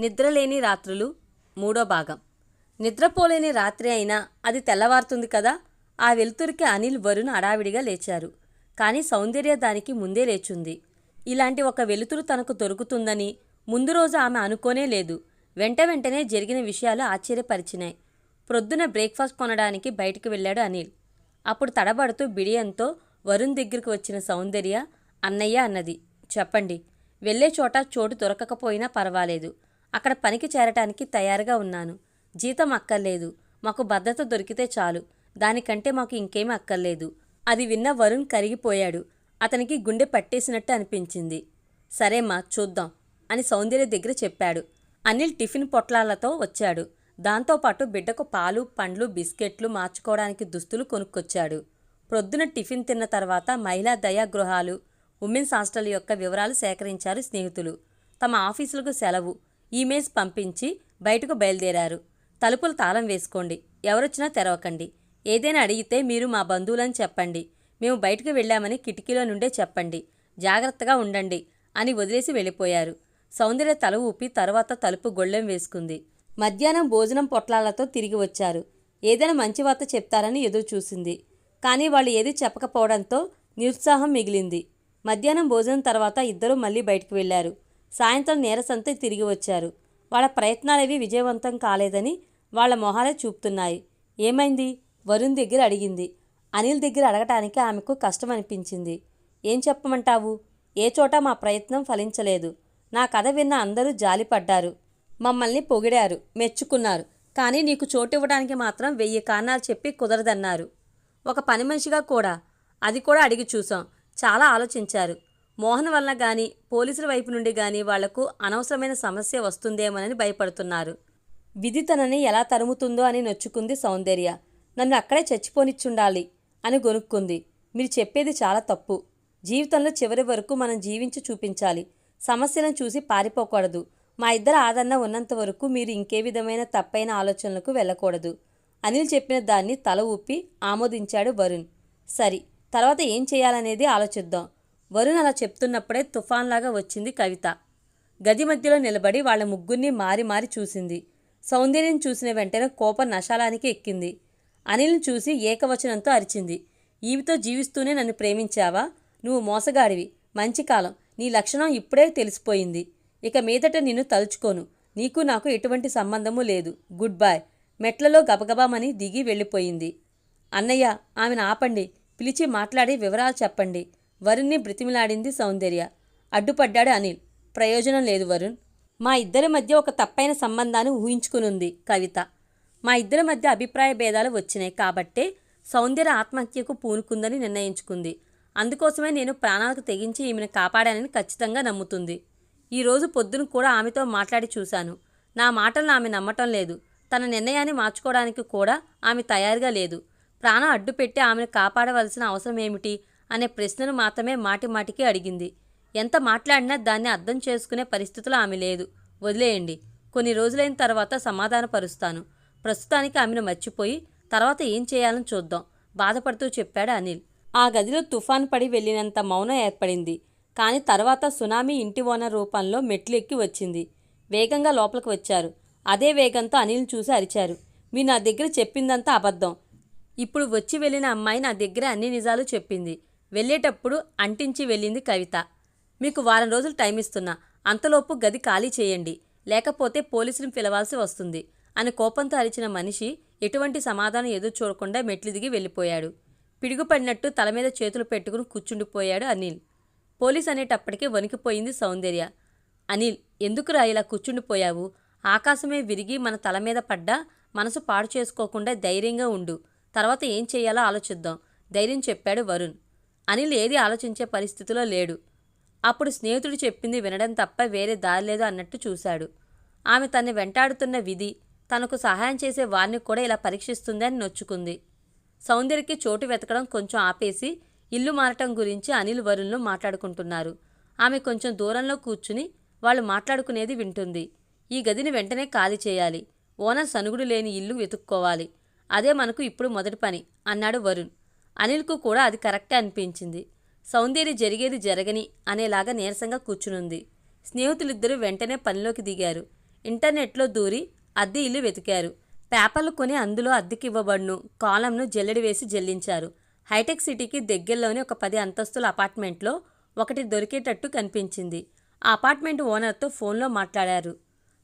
నిద్రలేని రాత్రులు మూడో భాగం. నిద్రపోలేని రాత్రి అయినా అది తెల్లవారుతుంది కదా? ఆ వెలుతురికి అనిల్ వరుణ్ అడావిడిగా లేచారు. కానీ సౌందర్య దానికి ముందే లేచుంది. ఇలాంటి ఒక వెలుతురు తనకు దొరుకుతుందని ముందు రోజు ఆమె అనుకోనే లేదు. వెంట వెంటనే జరిగిన విషయాలు ఆశ్చర్యపరిచినాయి. ప్రొద్దున బ్రేక్ఫాస్ట్ కొనడానికి బయటికి వెళ్ళాడు అనిల్. అప్పుడు తడబడుతూ బిడియంతో వరుణ్ దగ్గరికి వచ్చిన సౌందర్య అన్నయ్య అన్నది. చెప్పండి. వెళ్ళే చోట చోటు దొరకకపోయినా పర్వాలేదు. అక్కడ పనికి చేరటానికి తయారుగా ఉన్నాను. జీతం అక్కర్లేదు. మాకు భద్రత దొరికితే చాలు. దానికంటే మాకు ఇంకేమీ అక్కర్లేదు. అది విన్న వరుణ్ కరిగిపోయాడు. అతనికి గుండె పట్టేసినట్టు అనిపించింది. సరేమ్మా చూద్దాం అని సౌందర్య దగ్గర చెప్పాడు. అనిల్ టిఫిన్ పొట్లాలతో వచ్చాడు. దాంతోపాటు బిడ్డకు పాలు పండ్లు బిస్కెట్లు మార్చుకోవడానికి దుస్తులు కొనుక్కొచ్చాడు. ప్రొద్దున టిఫిన్ తిన్న తర్వాత మహిళా దయా గృహాలు ఉమెన్స్ హాస్టల్ యొక్క వివరాలు సేకరించారు స్నేహితులు. తమ ఆఫీసులకు సెలవు ఈమెయిల్స్ పంపించి బయటకు బయలుదేరారు. తలుపులు తాళం వేసుకోండి. ఎవరొచ్చినా తెరవకండి. ఏదైనా అడిగితే మీరు మా బంధువులని చెప్పండి. మేము బయటకు వెళ్ళామని కిటికీలో నుండే చెప్పండి. జాగ్రత్తగా ఉండండి అని వదిలేసి వెళ్ళిపోయారు. సౌందర్య తల ఊపి తర్వాత తలుపు గొళ్ళెం వేసుకుంది. మధ్యాహ్నం భోజనం పొట్లాలతో తిరిగి వచ్చారు. ఏదైనా మంచి వార్త చెప్తారని ఎదురు చూసింది. కానీ వాళ్ళు ఏది చెప్పకపోవడంతో నిరుత్సాహం మిగిలింది. మధ్యాహ్నం భోజనం తర్వాత ఇద్దరూ మళ్ళీ బయటకు వెళ్ళారు సాయంత్రం నీరసంతో తిరిగి వచ్చారు. వాళ్ళ ప్రయత్నాలేవి విజయవంతం కాలేదని వాళ్ళ మొహాలే చూపుతున్నాయి. ఏమైంది? వరుణ్ దగ్గర అడిగింది. అనిల్ దగ్గర అడగటానికి ఆమెకు కష్టం అనిపించింది ఏం చెప్పమంటావు? ఏ చోట మా ప్రయత్నం ఫలించలేదు. నా కథ విన్న అందరూ జాలిపడ్డారు. మమ్మల్ని పొగిడారు మెచ్చుకున్నారు. కానీ నీకు చోటు ఇవ్వడానికి మాత్రం వెయ్యి కారణాలు చెప్పి కుదరదన్నారు. ఒక పని మనిషిగా కూడా అది కూడా అడిగి చూసాం చాలా ఆలోచించారు. మోహన్ వల్ల కానీ పోలీసుల వైపు నుండి కానీ వాళ్ళకు అనవసరమైన సమస్య వస్తుందేమోనని భయపడుతున్నారు. విధి తనని ఎలా తరుముతుందో అని నొచ్చుకుంది సౌందర్య. నన్ను అక్కడే చచ్చిపోనిచ్చుండాలి అని గొనుక్కుంది. మీరు చెప్పేది చాలా తప్పు. జీవితంలో చివరి వరకు మనం జీవించి చూపించాలి. సమస్యలను చూసి పారిపోకూడదు. మా ఇద్దరు ఆదరణ ఉన్నంత వరకు మీరు ఇంకే విధమైన తప్పైన ఆలోచనలకు వెళ్ళకూడదు. అనిల్ చెప్పిన దాన్ని తల ఊపి ఆమోదించాడు వరుణ్. సరి తర్వాత ఏం చేయాలనేది ఆలోచిద్దాం. వరుణ్ అలా చెప్తున్నప్పుడే తుఫాన్లాగా వచ్చింది కవిత. గది మధ్యలో నిలబడి వాళ్ళ ముగ్గురిని మారి మారి చూసింది. సౌందర్యం చూసిన వెంటనే కోపం నశాలానికి ఎక్కింది. అనిల్ని చూసి ఏకవచనంతో అరిచింది. ఈమెతో జీవిస్తూనే నన్ను ప్రేమించావా? నువ్వు మోసగాడివి. మంచి కాలం. నీ లక్షణం ఇప్పుడే తెలిసిపోయింది. ఇక మీదట నిన్ను తలుచుకోను. నీకు నాకు ఎటువంటి సంబంధము లేదు. Good bye. మెట్లలో గబగబామని దిగి వెళ్ళిపోయింది. అన్నయ్య ఆమెను ఆపండి. పిలిచి మాట్లాడి వివరాలు చెప్పండి. వరుణ్ణి బ్రితిమిలాడింది సౌందర్య. అడ్డుపడ్డాడు అనిల్. ప్రయోజనం లేదు వరుణ్. మా ఇద్దరి మధ్య ఒక తప్పైన సంబంధాన్ని ఊహించుకునుంది కవిత. మా ఇద్దరి మధ్య అభిప్రాయ భేదాలు వచ్చినాయి కాబట్టే సౌందర్య ఆత్మహత్యకు పూనుకుందని నిర్ణయించుకుంది. అందుకోసమే నేను ప్రాణాలకు తెగించి ఈమెను కాపాడానని ఖచ్చితంగా నమ్ముతుంది. ఈరోజు పొద్దున కూడా ఆమెతో మాట్లాడి చూశాను. నా మాటలను ఆమె నమ్మటం లేదు. తన నిర్ణయాన్ని మార్చుకోవడానికి కూడా ఆమె తయారుగా లేదు. ప్రాణం అడ్డుపెట్టి ఆమెను కాపాడవలసిన అవసరం ఏమిటి? అనే ప్రశ్నను మాత్రమే మాటిమాటికి అడిగింది. ఎంత మాట్లాడినా దాన్ని అర్థం చేసుకునే పరిస్థితిలో ఆమె లేదు. వదిలేయండి. కొన్ని రోజులైన తర్వాత సమాధానపరుస్తాను. ప్రస్తుతానికి ఆమెను మర్చిపోయి తర్వాత ఏం చేయాలని చూద్దాం. బాధపడుతూ చెప్పాడు అనిల్. ఆ గదిలో తుఫాన్ పడి వెళ్ళినంత మౌనం ఏర్పడింది. కానీ తర్వాత సునామీ ఇంటి ఓనర్ రూపంలో మెట్లు ఎక్కి వచ్చింది. వేగంగా లోపలికి వచ్చారు. అదే వేగంతో అనిల్ చూసి అరిచారు. మీ నా దగ్గర చెప్పిందంతా అబద్ధం. ఇప్పుడు వచ్చి వెళ్ళిన అమ్మాయి నా దగ్గర అన్ని నిజాలు చెప్పింది. వెళ్ళేటప్పుడు అంటించి వెళ్ళింది కవిత. మీకు వారం రోజులు టైం ఇస్తున్నా. అంతలోపు గది ఖాళీ చేయండి. లేకపోతే పోలీసులు పిలవాల్సి వస్తుంది అని కోపంతో అరిచిన మనిషి ఎటువంటి సమాధానం ఎదురు చూడకుండా మెట్లు దిగి వెళ్ళిపోయాడు. పిడుగుపడినట్టు తల మీద చేతులు పెట్టుకుని కూర్చుండిపోయాడు అనిల్. పోలీస్ అనేటప్పటికే వణికిపోయింది సౌందర్య. అనిల్ ఎందుకురా ఇలా కూర్చుండిపోయావు? ఆకాశమే విరిగి మన తల మీద పడ్డా మనసు పాడు చేసుకోకుండా ధైర్యంగా ఉండు. తర్వాత ఏం చేయాలో ఆలోచిద్దాం ధైర్యం చెప్పాడు వరుణ్. అనిల్ ఏది ఆలోచించే పరిస్థితిలో లేడు. అప్పుడు స్నేహితుడు చెప్పింది వినడం తప్ప వేరే దారి లేదు అన్నట్టు చూశాడు. ఆమె తన్ని వెంటాడుతున్న విధి తనకు సహాయం చేసే వారిని కూడా ఇలా పరీక్షిస్తుందని నొచ్చుకుంది. సౌందర్యకి చోటు వెతకడం కొంచెం ఆపేసి ఇల్లు మారటం గురించి అనిల్ వరుణ్లు మాట్లాడుకుంటున్నారు. ఆమె కొంచెం దూరంలో కూర్చుని వాళ్ళు మాట్లాడుకునేది వింటుంది. ఈ గదిని వెంటనే ఖాళీ చేయాలి. ఓనర్ సనుగుడు లేని ఇల్లు వెతుక్కోవాలి. అదే మనకు ఇప్పుడు మొదటి పని అన్నాడు వరుణ్. అనిల్కు కూడా అది కరెక్టే అనిపించింది. సౌందర్య జరిగేది జరగని అనేలాగా నీరసంగా కూర్చునుంది. స్నేహితులిద్దరూ వెంటనే పనిలోకి దిగారు. ఇంటర్నెట్లో దూరి అద్దె ఇల్లు వెతికారు. పేపర్లు కొని అందులో అద్దెకివ్వబడును కాలంను జల్లెడి వేసి జల్లించారు. హైటెక్ సిటీకి దగ్గరలోని ఒక పది అంతస్తుల అపార్ట్మెంట్లో ఒకటి దొరికేటట్టు కనిపించింది. ఆ అపార్ట్మెంట్ ఓనర్తో ఫోన్లో మాట్లాడారు.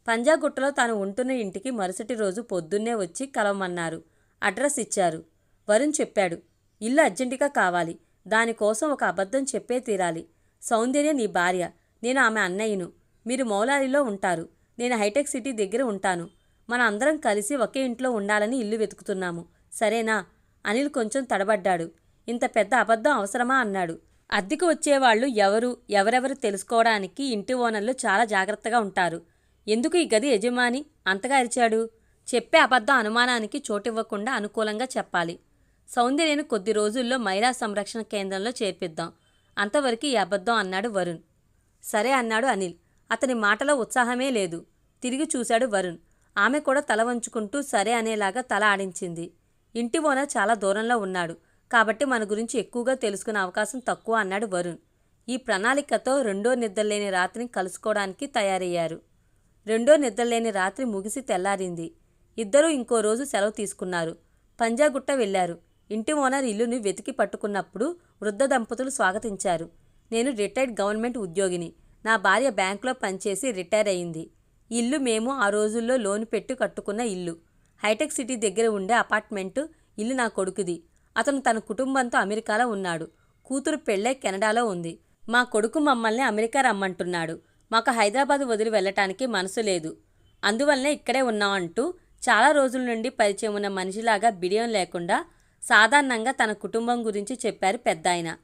పంజాగుట్టలో తాను ఉంటున్న ఇంటికి మరుసటి రోజు పొద్దున్నే వచ్చి కలవమన్నారు. అడ్రస్ ఇచ్చారు. వరుణ్ చెప్పాడు. ఇల్లు అర్జెంటుగా కావాలి. దానికోసం ఒక అబద్ధం చెప్పే తీరాలి. సౌందర్య నీ భార్య. నేను ఆమె అన్నయ్యను. మీరు మౌలాలిలో ఉంటారు. నేను హైటెక్ సిటీ దగ్గర ఉంటాను. మన అందరం కలిసి ఒకే ఇంట్లో ఉండాలని ఇల్లు వెతుకుతున్నాము. సరేనా? అనిల్ కొంచెం తడబడ్డాడు. ఇంత పెద్ద అబద్ధం అవసరమా? అన్నాడు. అద్దెకు వచ్చేవాళ్ళు ఎవరు ఎవరెవరు తెలుసుకోవడానికి ఇంటి ఓనర్లు చాలా జాగ్రత్తగా ఉంటారు. ఎందుకు ఈ గది యజమాని అంతగా అరిచాడు? చెప్పే అబద్ధం అనుమానానికి చోటివ్వకుండా అనుకూలంగా చెప్పాలి. సౌందర్యను కొద్ది రోజుల్లో మహిళా సంరక్షణ కేంద్రంలో చేర్పిద్దాం. అంతవరకు ఈ అబద్ధం అన్నాడు వరుణ్. సరే అన్నాడు అనిల్. అతని మాటలో ఉత్సాహమే లేదు. తిరిగి చూశాడు వరుణ్. ఆమె కూడా తల వంచుకుంటూ సరే అనేలాగా తల ఆడించింది. ఇంటి ఓనర్ చాలా దూరంలో ఉన్నాడు. కాబట్టి మన గురించి ఎక్కువగా తెలుసుకునే అవకాశం తక్కువ అన్నాడు వరుణ్. ఈ ప్రణాళికతో రెండో నిద్రలేని రాత్రిని కలుసుకోవడానికి తయారయ్యారు. రెండో నిద్రలేని రాత్రి ముగిసి తెల్లారింది. ఇద్దరూ ఇంకో రోజు సెలవు తీసుకున్నారు. పంజాగుట్ట వెళ్ళారు ఇంటి ఓనర్ ఇల్లుని వెతికి పట్టుకున్నప్పుడు వృద్ధ దంపతులు స్వాగతించారు. నేను రిటైర్డ్ గవర్నమెంట్ ఉద్యోగిని. నా భార్య బ్యాంకులో పనిచేసి రిటైర్ అయింది. ఇల్లు మేము ఆ రోజుల్లో లోన్ పెట్టి కట్టుకున్న ఇల్లు. హైటెక్ సిటీ దగ్గర ఉండే అపార్ట్మెంటు ఇల్లు నా కొడుకుది. అతను తన కుటుంబంతో అమెరికాలో ఉన్నాడు. కూతురు పెళ్ళై కెనడాలో ఉంది. మా కొడుకు మమ్మల్ని అమెరికా రమ్మంటున్నాడు. మాకు హైదరాబాద్ వదిలి వెళ్ళటానికి మనసు లేదు. అందువల్లనే ఇక్కడే ఉన్నామంటూ చాలా రోజుల నుండి పరిచయం ఉన్న మనిషిలాగా బిడియం లేకుండా సాధారణంగా తన కుటుంబం గురించి చెప్పారు పెద్ద ఆయన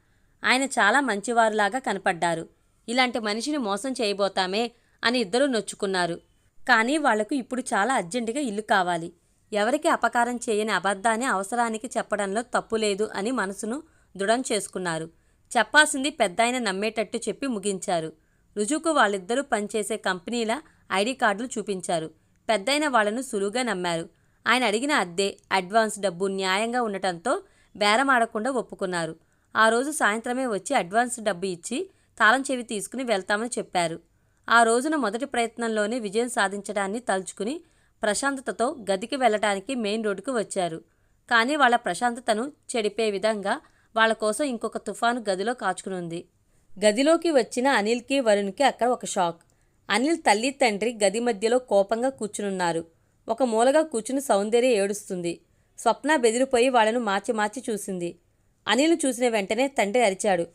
ఆయన చాలా మంచివారులాగా కనపడ్డారు. ఇలాంటి మనిషిని మోసం చేయబోతామే అని ఇద్దరూ నొచ్చుకున్నారు. కానీ వాళ్ళకు ఇప్పుడు చాలా అర్జెంటుగా ఇల్లు కావాలి. ఎవరికి అపకారం చేయని అబద్ధాన్ని అవసరానికి చెప్పడంలో తప్పు లేదు అని మనసును దృఢం చేసుకున్నారు. చెప్పాల్సింది పెద్దాయన నమ్మేటట్టు చెప్పి ముగించారు. రుజుకు వాళ్ళిద్దరూ పనిచేసే కంపెనీల ఐడి కార్డులు చూపించారు. పెద్దయిన వాళ్ళను సులువుగా నమ్మారు. ఆయన అడిగిన అద్దె అడ్వాన్స్ డబ్బు న్యాయంగా ఉండటంతో బేరమాడకుండా ఒప్పుకున్నారు. ఆ రోజు సాయంత్రమే వచ్చి అడ్వాన్స్ డబ్బు ఇచ్చి తాళం చెవి తీసుకుని వెళ్తామని చెప్పారు. ఆ రోజున మొదటి ప్రయత్నంలోనే విజయం సాధించడాన్ని తలుచుకుని ప్రశాంతతతో గదికి వెళ్ళటానికి మెయిన్ రోడ్డుకు వచ్చారు. కానీ వాళ్ళ ప్రశాంతతను చెడిపే విధంగా వాళ్ళ కోసం ఇంకొక తుఫాను గదిలో కాచుకునుంది. గదిలోకి వచ్చిన అనిల్కి వరుణ్కి అక్కడ ఒక షాక్. అనిల్ తల్లి తండ్రి గది మధ్యలో కోపంగా కూర్చునున్నారు. ఒక మూలగా కూర్చుని సౌందర్య ఏడుస్తుంది. స్వప్న బెదిరిపోయి వాళ్ళను మార్చి మార్చి చూసింది. అనిల్ చూసిన వెంటనే తండ్రి అరిచాడు.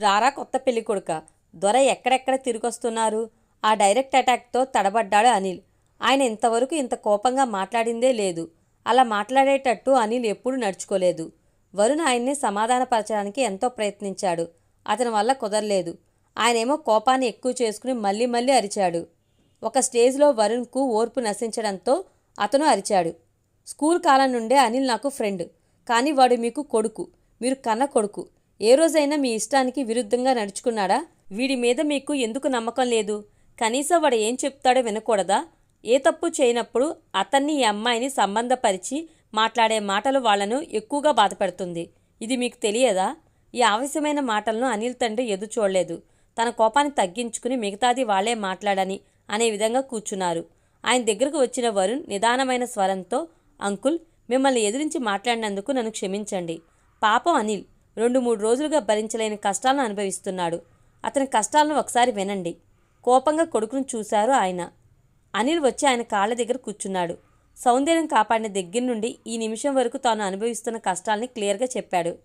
రారా కొత్త పెళ్ళి కొడుక దొర ఎక్కడెక్కడ తిరిగొస్తున్నారు? ఆ డైరెక్ట్ అటాక్తో తడబడ్డాడు అనిల్. ఆయన ఇంతవరకు ఇంత కోపంగా మాట్లాడిందే లేదు. అలా మాట్లాడేటట్టు అనిల్ ఎప్పుడూ నడుచుకోలేదు. వరుణ్ ఆయన్ని సమాధానపరచడానికి ఎంతో ప్రయత్నించాడు. అతని వల్ల కుదరలేదు. ఆయనేమో కోపాన్ని ఎక్కువ చేసుకుని మళ్ళీ మళ్ళీ అరిచాడు. ఒక స్టేజ్లో వరుణ్కు ఓర్పు నశించడంతో అతను అరిచాడు. స్కూల్ కాలం నుండే అనిల్ నాకు ఫ్రెండ్. కానీ వాడు మీకు కొడుకు. మీరు కన్న కొడుకు. ఏ రోజైనా మీ ఇష్టానికి విరుద్ధంగా నడుచుకున్నాడా? వీడి మీద మీకు ఎందుకు నమ్మకం లేదు? కనీసం వాడు ఏం చెప్తాడో వినకూడదా? ఏ తప్పు చేయనప్పుడు అతన్ని ఈ అమ్మాయిని సంబంధపరిచి మాట్లాడే మాటలు వాళ్ళను ఎక్కువగా బాధపెడుతుంది. ఇది మీకు తెలియదా? ఈ ఆవశ్యమైన మాటలను అనిల్ తండ్రి ఎదురు చూడలేదు. తన కోపాన్ని తగ్గించుకుని మిగతాది వాళ్ళే మాట్లాడని అనే విధంగా కూర్చున్నారు. ఆయన దగ్గరకు వచ్చిన వరుణ్ నిదానమైన స్వరంతో అంకుల్ మిమ్మల్ని ఎదిరించి మాట్లాడినందుకు నన్ను క్షమించండి. పాపం అనిల్ రెండు మూడు రోజులుగా భరించలేని కష్టాలను అనుభవిస్తున్నాడు. అతని కష్టాలను ఒకసారి వినండి కోపంగా కొడుకును చూశారు ఆయన. అనిల్ వచ్చి ఆయన కాళ్ళ దగ్గర కూర్చున్నాడు. సౌందర్యం కాపాడిన దగ్గర నుండి ఈ నిమిషం వరకు తాను అనుభవిస్తున్న కష్టాల్ని క్లియర్గా చెప్పాడు.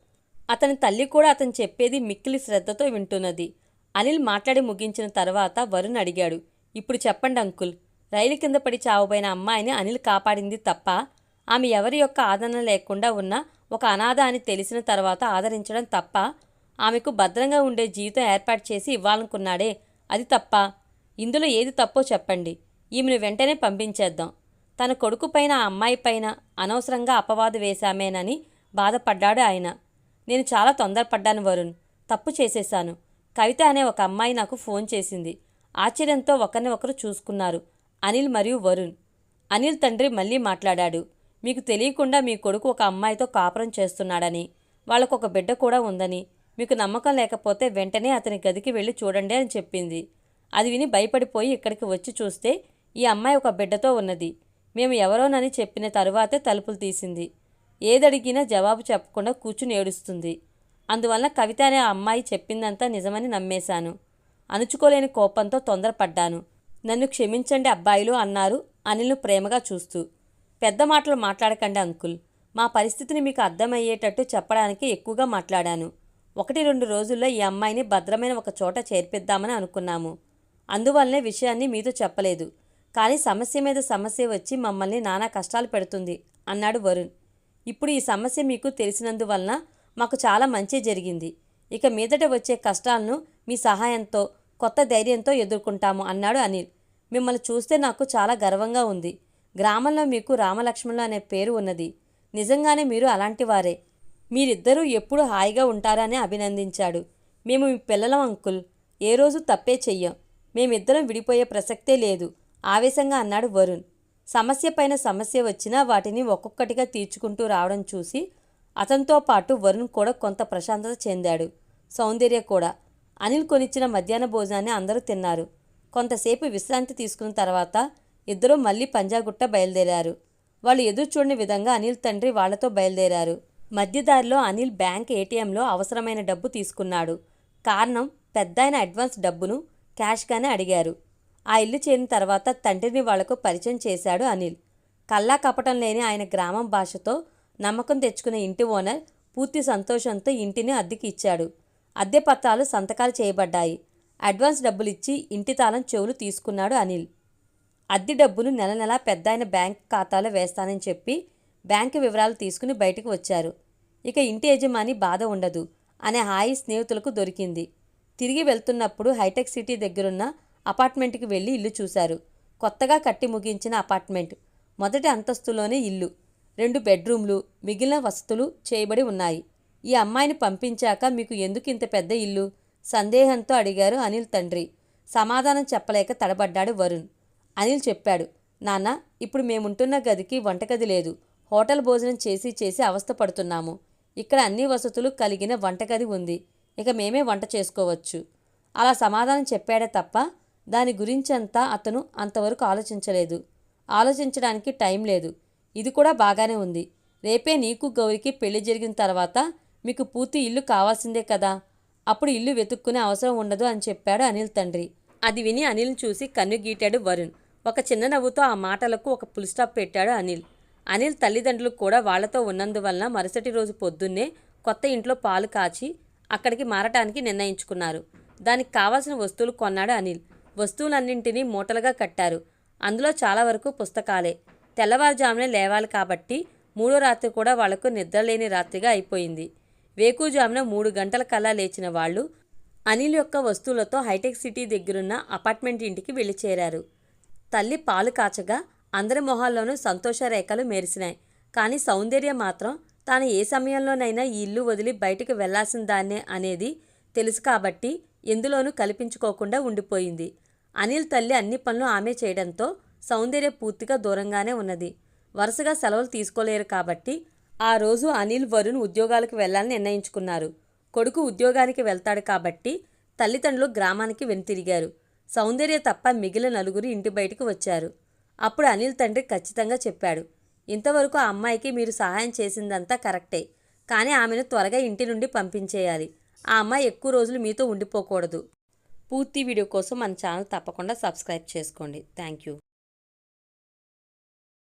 అతని తల్లి కూడా అతను చెప్పేది మిక్కిలి శ్రద్ధతో వింటున్నది. అనిల్ మాట్లాడి ముగించిన తర్వాత వరుణ్ అడిగాడు ఇప్పుడు చెప్పండి అంకుల్. రైలు కింద పడి చావబోయిన అమ్మాయిని అనిల్ కాపాడింది తప్ప ఆమె ఎవరి యొక్క ఆదరణ లేకుండా ఉన్న ఒక అనాథ అని తెలిసిన తర్వాత ఆదరించడం తప్ప ఆమెకు భద్రంగా ఉండే జీవితం ఏర్పాటు చేసి ఇవ్వాలనుకున్నాడే. అది తప్ప ఇందులో ఏది తప్పో చెప్పండి. ఈమెను వెంటనే పంపించేద్దాం. తన కొడుకు పైన ఆ అమ్మాయి పైన అనవసరంగా అపవాదు వేశామేనని బాధపడ్డాడు ఆయన. నేను చాలా తొందరపడ్డాను వరుణ్. తప్పు చేసేశాను. కవిత అనే ఒక అమ్మాయి నాకు ఫోన్ చేసింది. ఆశ్చర్యంతో ఒకరిని ఒకరు చూసుకున్నారు. అనిల్ మరియు వరుణ్. అనిల్ తండ్రి మళ్ళీ మాట్లాడాడు. మీకు తెలియకుండా మీ కొడుకు ఒక అమ్మాయితో కాపురం చేస్తున్నాడని వాళ్ళకు ఒక బిడ్డ కూడా ఉందని మీకు నమ్మకం లేకపోతే వెంటనే అతని గదికి వెళ్ళి చూడండి అని చెప్పింది. అది విని భయపడిపోయి ఇక్కడికి వచ్చి చూస్తే ఈ అమ్మాయి ఒక బిడ్డతో ఉన్నది. మేము ఎవరోనని చెప్పిన తరువాతే తలుపులు తీసింది. ఏదడిగినా జవాబు చెప్పకుండా కూర్చుని ఏడుస్తుంది. అందువల్ల కవిత అనే అమ్మాయి చెప్పిందంతా నిజమని నమ్మేశాను. అణుచుకోలేని కోపంతో తొందరపడ్డాను. నన్ను క్షమించండి అబ్బాయిలు అన్నారు అనిల్ను ప్రేమగా చూస్తూ. పెద్ద మాటలు మాట్లాడకండి అంకుల్. మా పరిస్థితిని మీకు అర్థమయ్యేటట్టు చెప్పడానికి ఎక్కువగా మాట్లాడాను. ఒకటి రెండు రోజుల్లో ఈ అమ్మాయిని భద్రమైన ఒక చోట చేర్పిద్దామని అనుకున్నాము. అందువల్లనే విషయాన్ని మీతో చెప్పలేదు. కానీ సమస్య మీద సమస్య వచ్చి మమ్మల్ని నానా కష్టాలు పెడుతుంది అన్నాడు వరుణ్. ఇప్పుడు ఈ సమస్య మీకు తెలిసినందువలన మాకు చాలా మంచి జరిగింది. ఇక మీదట వచ్చే కష్టాలను మీ సహాయంతో కొత్త ధైర్యంతో ఎదుర్కొంటాము అన్నాడు అనిల్. మిమ్మల్ని చూస్తే నాకు చాలా గర్వంగా ఉంది. గ్రామంలో మీకు రామలక్ష్మణులు అనే పేరు ఉన్నది. నిజంగానే మీరు అలాంటి వారే. మీరిద్దరూ ఎప్పుడు హాయిగా ఉంటారని అభినందించాడు. మేము మీ పిల్లలం అంకుల్. ఏ రోజు తప్పే చెయ్యం. మేమిద్దరం విడిపోయే ప్రసక్తే లేదు. ఆవేశంగా అన్నాడు వరుణ్. సమస్య పైన సమస్య వచ్చినా వాటిని ఒక్కొక్కటిగా తీర్చుకుంటూ రావడం చూసి అతనితో పాటు వరుణ్ కూడా కొంత ప్రశాంతత చెందాడు. సౌందర్య కూడా. అనిల్ కొనిచ్చిన మధ్యాహ్న భోజనాన్ని అందరూ తిన్నారు. కొంతసేపు విశ్రాంతి తీసుకున్న తర్వాత ఇద్దరూ మళ్ళీ పంజాగుట్ట బయలుదేరారు. వాళ్ళు ఎదురు చూడని విధంగా అనిల్ తండ్రి వాళ్ళతో బయలుదేరారు. మధ్యదారిలో అనిల్ బ్యాంక్ ఏటీఎంలో అవసరమైన డబ్బు తీసుకున్నాడు. కారణం పెద్దాయన అడ్వాన్స్ డబ్బును క్యాష్గానే అడిగారు. ఆ ఇల్లు చేరిన తర్వాత తండ్రిని వాళ్ళకు పరిచయం చేశాడు అనిల్. కల్లా కపటం లేని ఆయన గ్రామం భాషతో నమ్మకం తెచ్చుకున్న ఇంటి ఓనర్ పూర్తి సంతోషంతో ఇంటిని అద్దెకి ఇచ్చాడు. అద్దె పత్రాలు సంతకాలు చేయబడ్డాయి. అడ్వాన్స్ డబ్బులిచ్చి ఇంటి తాళం చెవులు తీసుకున్నాడు అనిల్. అద్దె డబ్బులు నెల నెలా పెద్దాయన బ్యాంక్ ఖాతాలో వేస్తానని చెప్పి బ్యాంకు వివరాలు తీసుకుని బయటకు వచ్చారు. ఇక ఇంటి యజమాని బాధ ఉండదు అనే హాయి స్నేహితులకు దొరికింది. తిరిగి వెళ్తున్నప్పుడు హైటెక్ సిటీ దగ్గరున్న అపార్ట్మెంట్కి వెళ్ళి ఇల్లు చూశారు. కొత్తగా కట్టి ముగించిన అపార్ట్మెంట్. మొదటి అంతస్తులోనే ఇల్లు. రెండు బెడ్రూమ్లు మిగిలిన వసతులు చేయబడి ఉన్నాయి. ఈ అమ్మాయిని పంపించాక మీకు ఎందుకు ఇంత పెద్ద ఇల్లు? సందేహంతో అడిగారు అనిల్ తండ్రి. సమాధానం చెప్పలేక తడబడ్డాడు వరుణ్. అనిల్ చెప్పాడు నాన్న ఇప్పుడు మేముంటున్న గదికి వంటగది లేదు. హోటల్ భోజనం చేసి చేసి అవస్థ పడుతున్నాము ఇక్కడ అన్ని వసతులు కలిగిన వంటగది ఉంది. ఇక మేమే వంట చేసుకోవచ్చు. అలా సమాధానం చెప్పాడే తప్ప దాని గురించంతా అతను అంతవరకు ఆలోచించలేదు. ఆలోచించడానికి టైం లేదు. ఇది కూడా బాగానే ఉంది. రేపే నీకు గౌరికి పెళ్ళి జరిగిన తర్వాత మీకు పూర్తి ఇల్లు కావాల్సిందే కదా. అప్పుడు ఇల్లు వెతుక్కునే అవసరం ఉండదు అని చెప్పాడు అనిల్ తండ్రి. అది విని అనిల్ని చూసి కన్ను గీటాడు వరుణ్. ఒక చిన్న నవ్వుతో ఆ మాటలకు ఒక పుల్ స్టాప్ పెట్టాడు అనిల్. అనిల్ తల్లిదండ్రులు కూడా వాళ్ళతో ఉన్నందువలన మరుసటి రోజు పొద్దున్నే కొత్త ఇంట్లో పాలు కాచి అక్కడికి మారటానికి నిర్ణయించుకున్నారు. దానికి కావాల్సిన వస్తువులు కొన్నాడు అనిల్. వస్తువులన్నింటినీ మూటలుగా కట్టారు. అందులో చాలా వరకు పుస్తకాలే. తెల్లవారుజామునే లేవాలి కాబట్టి మూడో రాత్రి కూడా వాళ్ళకు నిద్రలేని రాత్రిగా అయిపోయింది. వేకుజామున మూడు గంటల కల్లా లేచిన వాళ్ళు అనిల్ యొక్క వస్తువులతో హైటెక్ సిటీ దగ్గరున్న అపార్ట్మెంట్ ఇంటికి వెళ్ళి చేరారు. తల్లి పాలు కాచగా అందరి మొహాల్లోనూ సంతోష రేఖలు మెరిసినాయి. కానీ సౌందర్య మాత్రం తాను ఏ సమయంలోనైనా ఈ ఇల్లు వదిలి బయటికి వెళ్ళాల్సిన దాన్నే అనేది తెలుసు కాబట్టి ఎందులోనూ కల్పించుకోకుండా ఉండిపోయింది. అనిల్ తల్లి అన్ని పనులు ఆమె చేయడంతో సౌందర్య పూర్తిగా దూరంగానే ఉన్నది. వరుసగా సెలవులు తీసుకోలేరు కాబట్టి ఆ రోజు అనిల్ వరుణ్ ఉద్యోగాలకు వెళ్ళాలని నిర్ణయించుకున్నారు. కొడుకు ఉద్యోగానికి వెళ్తాడు కాబట్టి తల్లిదండ్రులు గ్రామానికి వెనుతిరిగారు. సౌందర్య తప్ప మిగిలిన నలుగురు ఇంటి బయటకు వచ్చారు. అప్పుడు అనిల్ తండ్రి ఖచ్చితంగా చెప్పాడు ఇంతవరకు ఆ అమ్మాయికి మీరు సహాయం చేసిందంతా కరెక్టే కానీ ఆమెను త్వరగా ఇంటి నుండి పంపించేయాలి. ఆ అమ్మాయి ఎక్కువ రోజులు మీతో ఉండిపోకూడదు. పూర్తి వీడియో కోసం మన ఛానల్ తప్పకుండా సబ్స్క్రైబ్ చేసుకోండి. Thank you